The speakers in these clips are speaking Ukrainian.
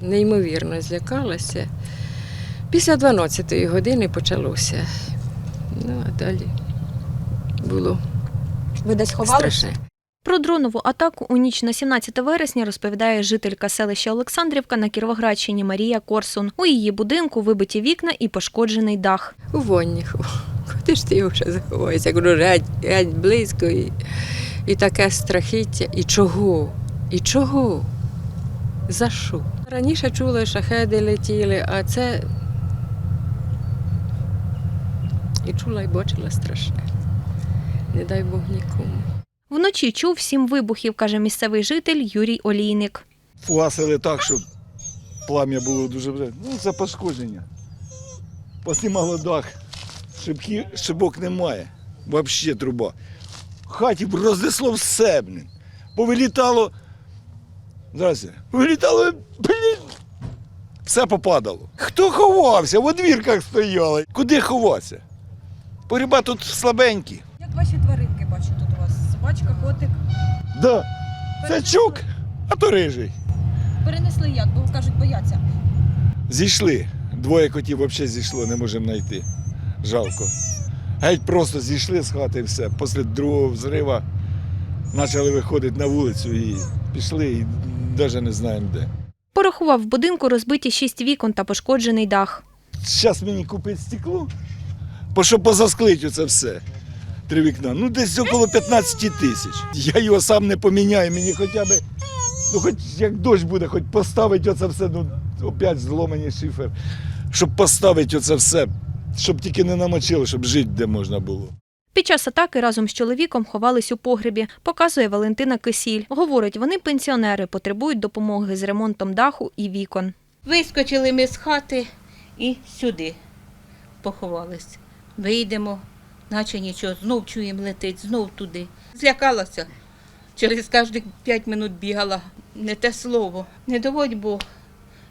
Неймовірно злякалася. Після 12-ї години почалося. Ну, а далі було Ви десь ховалися? страшне. Про дронову атаку у ніч на 17 вересня розповідає жителька селища Олександрівка на Кіровоградщині Марія Корсун. У її будинку вибиті вікна і пошкоджений дах. У ванні. Куди ж ти його вже заховаєшся? Я кажу, геть, геть близько. І, і таке страхіття. І чого? І чого? За що? Раніше чули, шахеди летіли, а це. І чула, і бачила страшне. Не дай Бог нікому. Вночі чув сім вибухів, каже місцевий житель Юрій Олійник. Фугасили так, щоб плам'я було дуже вже. Ну, це пошкодження. Поснімало дах. Шибки, шибок немає. Взагалі труба. В хаті б рознесло все. Повилітало. Здрасте. Повилітало, блін. Все попадало. Хто ховався? В одвірках стояли. Куди ховатися? Погріба тут слабенькі. Як ваші тваринки бачу тут у вас? Собачка, котик. Да. Це чук, а то рижий. Перенесли як, бо кажуть, бояться. Зійшли. Двоє котів взагалі зійшло, не можемо знайти. Жалко. Геть просто зійшли з хати і все. Після другого взриву почали виходити на вулицю і пішли, і навіть не знаємо де. Порахував в будинку розбиті шість вікон та пошкоджений дах. Зараз мені купити стекло, бо щоб позасклити це все. Три вікна. Ну, десь около 15 тисяч. Я його сам не поміняю, мені хоча б, ну хоч як дощ буде, хоч поставити оце все, ну опять зломаний шифер, щоб поставити оце все, щоб тільки не намочило, щоб жити де можна було. Під час атаки разом з чоловіком ховались у погребі, показує Валентина Кисіль. Говорить, вони пенсіонери, потребують допомоги з ремонтом даху і вікон. Вискочили ми з хати і сюди поховались. Вийдемо, наче нічого, знов чуємо летить, знов туди. Злякалася. Через кожних п'ять минут бігала. Не те слово. Не доводь Бог.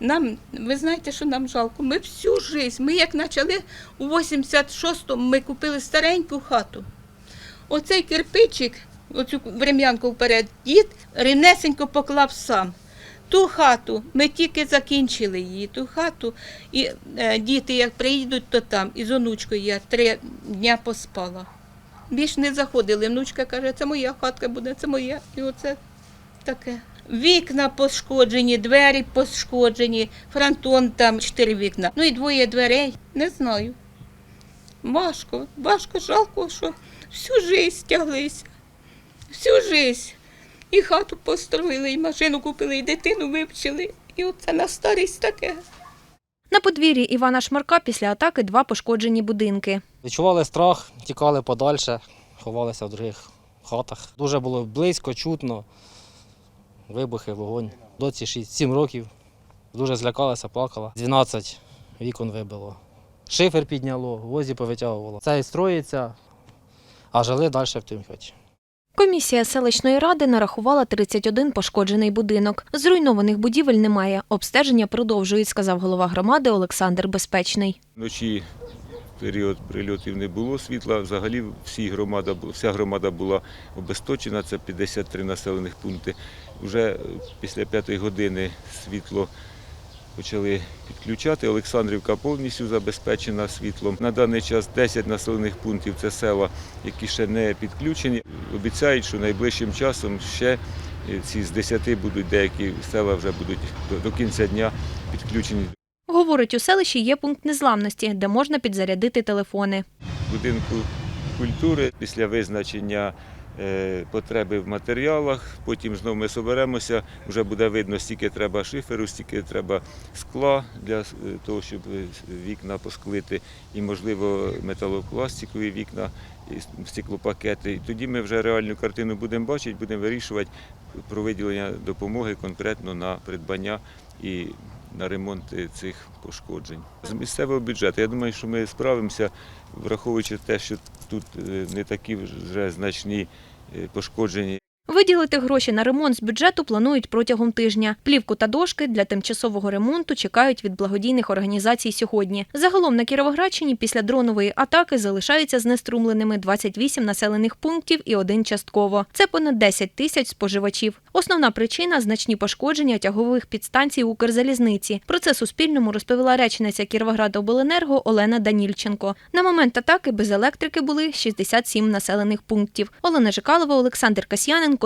Нам, ви знаєте, що нам жалко. Ми всю життя, ми як почали у 86-му, ми купили стареньку хату. Оцей кирпичик, оцю врем'янку вперед, дід рівнесенько поклав сам. Ту хату, ми тільки закінчили її, ту хату, і е, діти, як приїдуть, то там, і з онучкою я три дня поспала. Більш не заходили. Внучка каже, це моя хатка буде, це моя. І оце таке. Вікна пошкоджені, двері пошкоджені, фронтон там чотири вікна. Ну і двоє дверей, не знаю. Важко, важко, жалко, що всю життя стяглися. Всю життя. І хату построїли, і машину купили, і дитину вивчили. І оце на старість таке. На подвір'ї Івана Шмарка після атаки два пошкоджені будинки. Відчували страх, тікали подальше, ховалися в других хатах. Дуже було близько, чутно. Вибухи, вогонь. Доці 6-7 років. Дуже злякалася, плакала. 12 вікон вибило. Шифер підняло, возі повитягувало. Це і строїться, а жили далі в тим хаті. Комісія селищної ради нарахувала 31 пошкоджений будинок. Зруйнованих будівель немає. Обстеження продовжують, сказав голова громади Олександр Безпечний. Вночі в період прильотів не було світла. Взагалі всі громада, вся громада була обесточена, це 53 населених пункти. Вже після п'ятої години світло почали підключати. Олександрівка повністю забезпечена світлом. На даний час 10 населених пунктів це села, які ще не підключені. Обіцяють, що найближчим часом ще е, ці з 10 будуть деякі села вже будуть до- кінця дня підключені Говорить, у селищі є пункт незламності, де можна підзарядити телефони. В будинку культури після визначення потреби в матеріалах. Потім знову ми соберемося, вже буде видно, стільки треба шиферу, стільки треба скла для е, того, щоб е, вікна посклити, і, можливо, металопластикові вікна, і стеклопакети. І тоді ми вже реальну картину будемо бачити, будемо вирішувати про виділення допомоги конкретно на придбання і на ремонт е, цих пошкоджень. З місцевого бюджету, я думаю, що ми справимося, враховуючи те, що тут е, не такі вже значні е, пошкоджені. В Виділити гроші на ремонт з бюджету планують протягом тижня. Плівку та дошки для тимчасового ремонту чекають від благодійних організацій сьогодні. Загалом на Кіровоградщині після дронової атаки залишаються знеструмленими 28 населених пунктів і один частково. Це понад 10 тисяч споживачів. Основна причина значні пошкодження тягових підстанцій Укрзалізниці. Про це Суспільному розповіла речниця Кіровоградобленерго Олена Данільченко. На момент атаки без електрики були 67 населених пунктів. Олена Жикалова, Олександр Касьяненко,